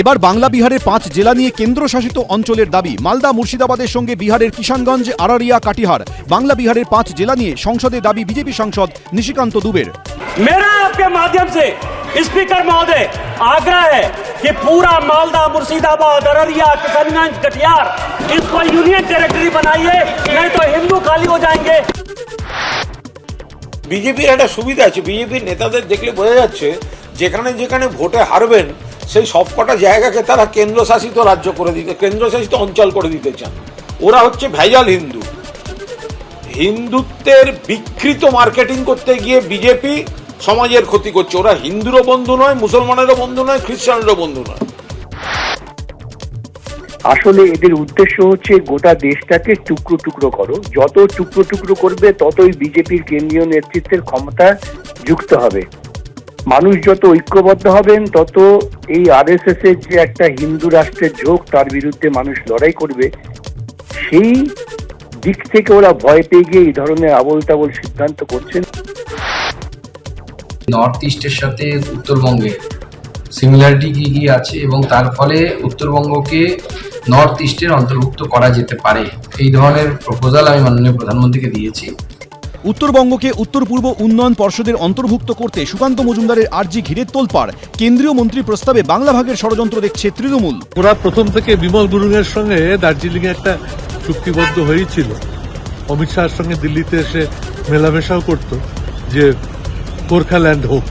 এবার বাংলা বিহারের পাঁচ জেলা নিয়ে কেন্দ্রশাসিত অঞ্চলের দাবি মালদা মুর্শিদাবাদের সঙ্গে বিহারের কিষানগঞ্জ আরারিয়া কাটিহার বাংলা বিহারের পাঁচ জেলা নিয়ে সংসদে দাবি বিজেপি সাংসদ নিশিকান্ত দুবের मेरा आपके माध्यम से स्पीकर महोदय आग्रह है कि पूरा मालदा मुर्शिदाबाद अररिया किशनगंज कटिहार इसको यूनियन टेरिटरी बनाइए नहीं तो हिंदू खाली हो जाएंगे বিজেপির একটা সুবিধা আছে বিজেপির নেতাদের দেখলে বোঝা যাচ্ছে যেখানে যেখানে ভোটে হারবেন সেই সবকটা জায়গাকে তারা কেন্দ্রশাসিত রাজ্য করে দিতে, কেন্দ্রশাসিত অঞ্চল করে দিতে চান। ওরা হচ্ছে ভেজাল হিন্দু। হিন্দুত্বের বিকৃত মার্কেটিং করতে গিয়ে বিজেপি সমাজের ক্ষতি করছে। ওরা হিন্দুরও বন্ধু নয়, মুসলমানেরও বন্ধু নয়, খ্রিস্টানেরও বন্ধু নয়। আসলে এদের উদ্দেশ্য হচ্ছে গোটা দেশটাকে টুকরো টুকরো করো। যত টুকরো টুকরো করবে, ততই বিজেপির কেন্দ্রীয় নেতৃত্বের ক্ষমতা যুক্ত হবে। মানুষ যত ঐক্যবদ্ধ হবেন, তত এই আরএসএস এর যে একটা হিন্দু রাষ্ট্রের ঝোঁক তার বিরুদ্ধে মানুষ লড়াই করবে। সেই দিক থেকে ওরা ভয় পেয়ে গিয়ে এই ধরনের আবল তাবল সিদ্ধান্ত করছেন। নর্থ ইস্টের সাথে উত্তরবঙ্গে সিমিলারিটি কি কি আছে এবং তার ফলে উত্তরবঙ্গকে নর্থ ইস্টের অন্তর্ভুক্ত করা যেতে পারে, এই ধরনের প্রপোজাল আমি মাননীয় প্রধানমন্ত্রীকে দিয়েছি। উত্তরবঙ্গকে উত্তর পূর্ব উন্নয়ন পর্ষদের অন্তর্ভুক্ত করতে সুকান্ত মজুমদারের আর্জি ঘিরে তোলপাড়। কেন্দ্রীয় মন্ত্রী প্রস্তাবে বাংলা ভাগের ষড়যন্ত্র দেখছে তৃণমূল। ওরা প্রথম থেকে বিমল গুরুংয়ের সঙ্গে দার্জিলিং একটা চুক্তিবদ্ধ হয়েছিল। অমিত শাহের সঙ্গে দিল্লিতে এসে মেলামেশাও করত যে গোর্খাল্যান্ড হোক।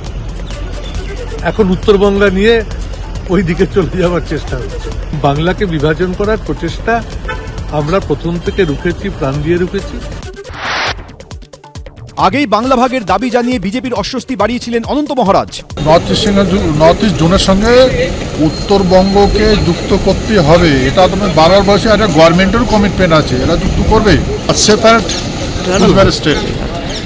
এখন উত্তরবঙ্গা নিয়ে ওই দিকে চলে যাওয়ার চেষ্টা হচ্ছে। বাংলাকে বিভাজন করার প্রচেষ্টা আমরা প্রথম থেকে রুখেছি, প্রাণ দিয়ে রুখেছি। আগেই বাংলা ভাগের দাবি জানিয়ে বিজেপির অস্বস্তি বাড়িয়েছিলেন Ananta Maharaj. North east north east জোনের সঙ্গে উত্তরবঙ্গকে যুক্ত করতে হবে। এটা তোমার বারবার বয়সে একটা গভর্নমেন্টেরও কমিটমেন্ট আছে। এরা যুক্ত করবে? আর সেপারেট কুচবিহার স্টেট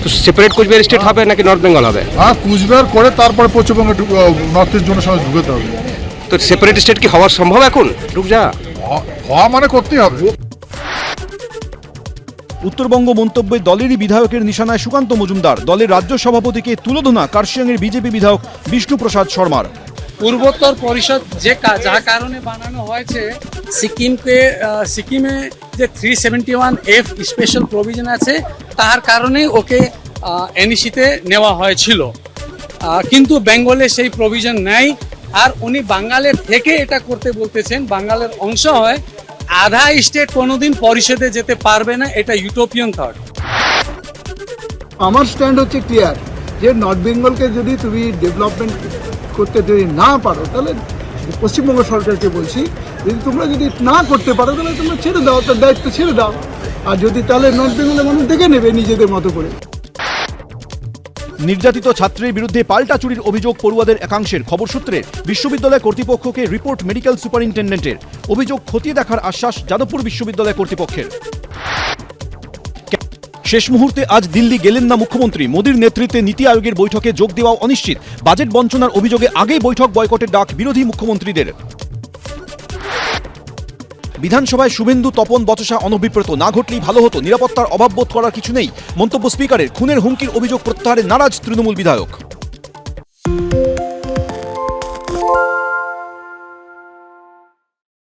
তো সেপারেট কোচবিহার স্টেট হবে নাকি নর্থ বেঙ্গল হবে? হ্যাঁ কুচবিহার করে তারপরে পশ্চিমবঙ্গে নর্থ ইস্ট জোনের সঙ্গে ঢুকাতে হবে। তো সেপারেট স্টেট কি হওয়ার সম্ভব এখন? ঢুক যা। হওয়া মানে করতেই হবে। উত্তরবঙ্গ মন্তব্যে দলেরই বিধায়কের নিশানায় সুকান্ত মজুমদার। দলের রাজ্য সভাপতিকে তুলোধনা, কার্শিয়াংয়ের বিজেপি বিধায়ক বিষ্ণুপ্রসাদ শর্মার। পূর্বোত্তর পরিষদ যে যা কারণে বানানো হয়েছে, সিকিমকে সিকিমে যে three seventy one F special provision আছে, তার কারণে ওকে এনইসিতে নেওয়া হয়েছিল। কিন্তু বেঙ্গলে সেই প্রভিজন নেই। আর উনি বাঙ্গালের থেকে এটা করতে বলতেছেন বাঙ্গালের অংশ হয় আধা স্টেট কোনোদিন পরিষদে যেতে পারবে না, এটা ইউটোপিয়ান থট আমার স্ট্যান্ড হচ্ছে ক্লিয়ার যে নর্থ বেঙ্গলকে যদি তুমি ডেভেলপমেন্ট করতে যদি না পারো, তাহলে পশ্চিমবঙ্গ সরকারকে বলছি, যদি তোমরা যদি না করতে পারো, তাহলে তোমরা ছেড়ে দাও, তার দায়িত্ব ছেড়ে দাও। আর যদি তাহলে নর্থ বেঙ্গলের মানুষ দেখে নেবে নিজেদের মতো করে। নির্যাতিত ছাত্রের বিরুদ্ধে পাল্টা চুরির অভিযোগ পড়ুয়াদের একাংশের খবর সূত্রে বিশ্ববিদ্যালয় কর্তৃপক্ষকে রিপোর্ট মেডিকেল সুপারিনটেন্ডেন্টের অভিযোগ খতিয়ে দেখার আশ্বাস যাদবপুর বিশ্ববিদ্যালয় কর্তৃপক্ষের। শেষ মুহূর্তে আজ দিল্লি গেলেন না মুখ্যমন্ত্রী। মোদীর নেতৃত্বে নীতি আয়োগের বৈঠকে যোগ দেওয়াও অনিশ্চিত। বাজেট বঞ্চনার অভিযোগে আগেই বৈঠক বয়কটের ডাক বিরোধী মুখ্যমন্ত্রীদের। বিধানসভায় শুভেন্দু, তপন, বচসা অনভিপ্রেত না ঘটলেই ভালো হতো। নিরাপত্তার অভাব বোধ করার কিছু নেই। মন্তব্য স্পিকারের খুনের হুমকির অভিযোগ প্রত্যাহারে নারাজ তৃণমূল বিধায়ক।